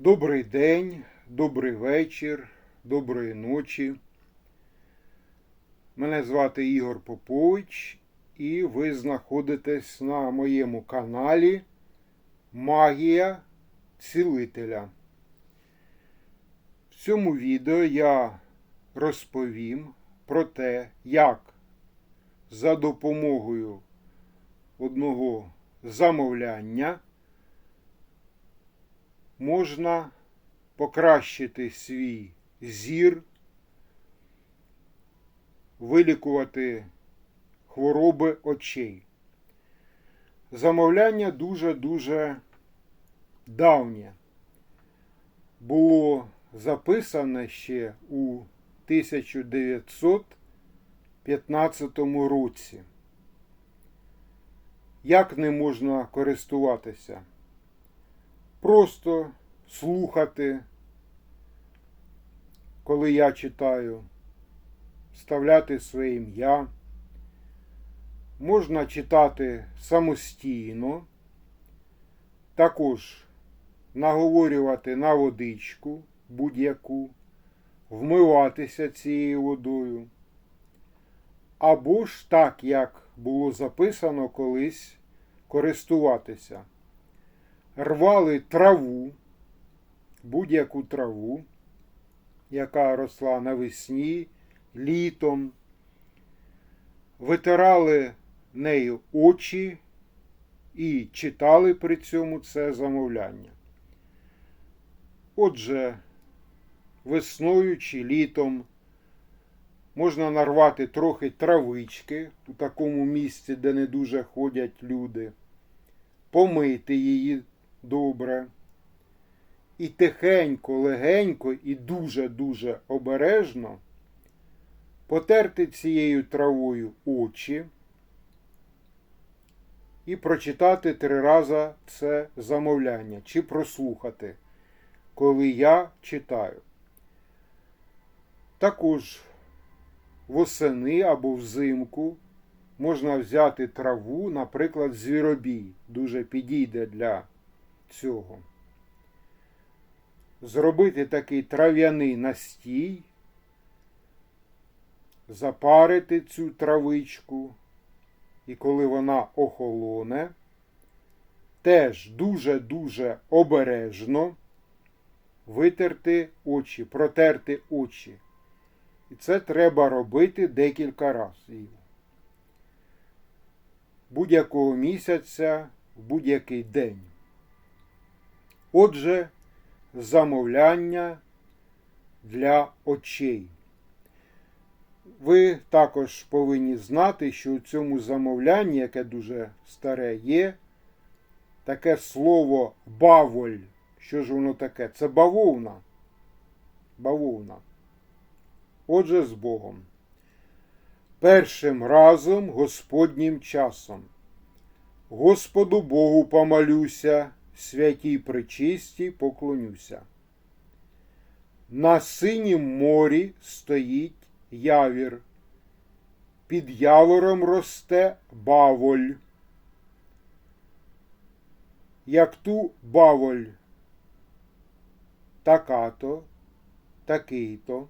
Добрий день, добрий вечір, доброї ночі. Мене звати Ігор Попович, і ви знаходитесь на моєму каналі Магія Цілителя. В цьому відео я розповім про те, як за допомогою одного замовляння можна покращити свій зір, вилікувати хвороби очей. Замовляння дуже-дуже давнє. Було записане ще у 1915 році. Як не можна користуватися? Просто слухати, коли я читаю, вставляти своє ім'я. Можна читати самостійно, також наговорювати на водичку будь-яку, вмиватися цією водою. Або ж так, як було записано колись, користуватися рвали траву, будь-яку траву, яка росла навесні, літом, витирали нею очі і читали при цьому це замовляння. Отже, весною чи літом можна нарвати трохи травички у такому місці, де не дуже ходять люди, помити її добре. І тихенько, легенько і дуже-дуже обережно потерти цією травою очі і прочитати три рази це замовляння чи прослухати, коли я читаю. Також восени або взимку можна взяти траву, наприклад, звіробій, дуже підійде для цього. Зробити такий трав'яний настій, запарити цю травичку, і коли вона охолоне, теж дуже-дуже обережно витерти очі, протерти очі. І це треба робити декілька разів. Будь-якого місяця в будь-який день. Отже, замовляння для очей. Ви також повинні знати, що у цьому замовлянні, яке дуже старе, є таке слово баволь. Що ж воно таке? Це бавовна. Бавовна. Отже, з Богом. Першим разом Господнім часом. Господу Богу помолюся святій причисті поклонюся. На синім морі стоїть явір, під явором росте баволь. Як ту баволь, така-то, такий-то.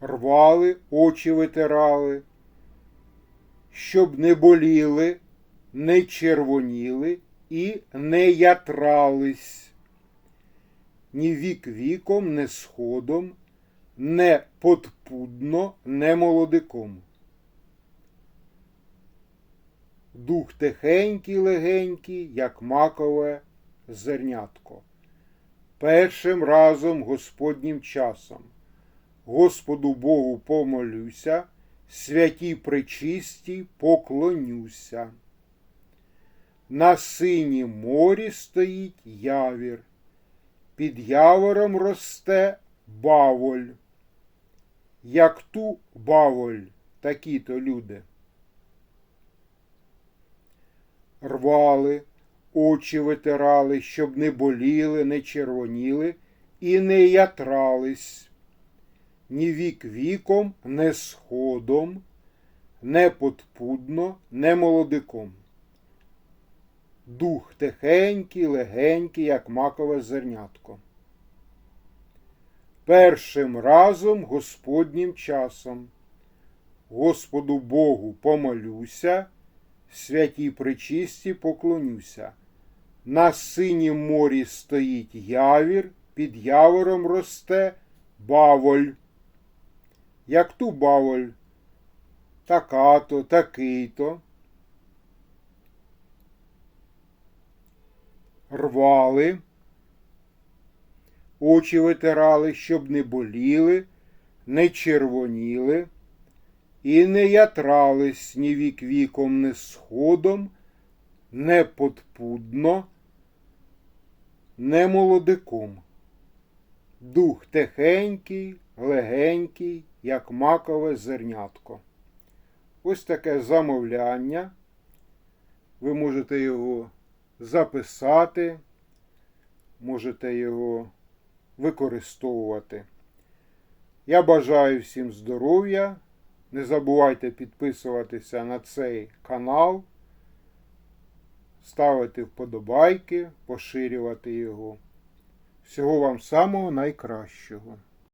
Рвали, очі витирали щоб не боліли, не червоніли і не ятрались. Ні вік віком, не сходом, не подпудно, не молодиком. Дух тихенький, легенький, як макове зернятко. Першим разом Господнім часом. Господу Богу помолюся святій пречистій поклонюся. На синім морі стоїть явір, під явором росте баволь. Як ту баволь, такі то люди. Рвали, очі витирали, щоб не боліли, не червоніли і не ятрались ні вік віком, не сходом, не подпудно, не молодиком. Дух тихенький, легенький, як макове зернятко. Першим разом Господнім часом. Господу Богу помолюся, святій причисті поклонюся. На синім морі стоїть явір, під явором росте баволь. Як ту баволь, така-то, такий-то. Рвали, очі витирали, щоб не боліли, не червоніли, і не ятрались ні вік віком, не сходом, не подпудно, не молодиком. Дух тихенький, легенький, як макове зернятко. Ось таке замовляння. Ви можете його записати, можете його використовувати. Я бажаю всім здоров'я. Не забувайте підписуватися на цей канал, ставити вподобайки, поширювати його. Всього вам самого найкращого.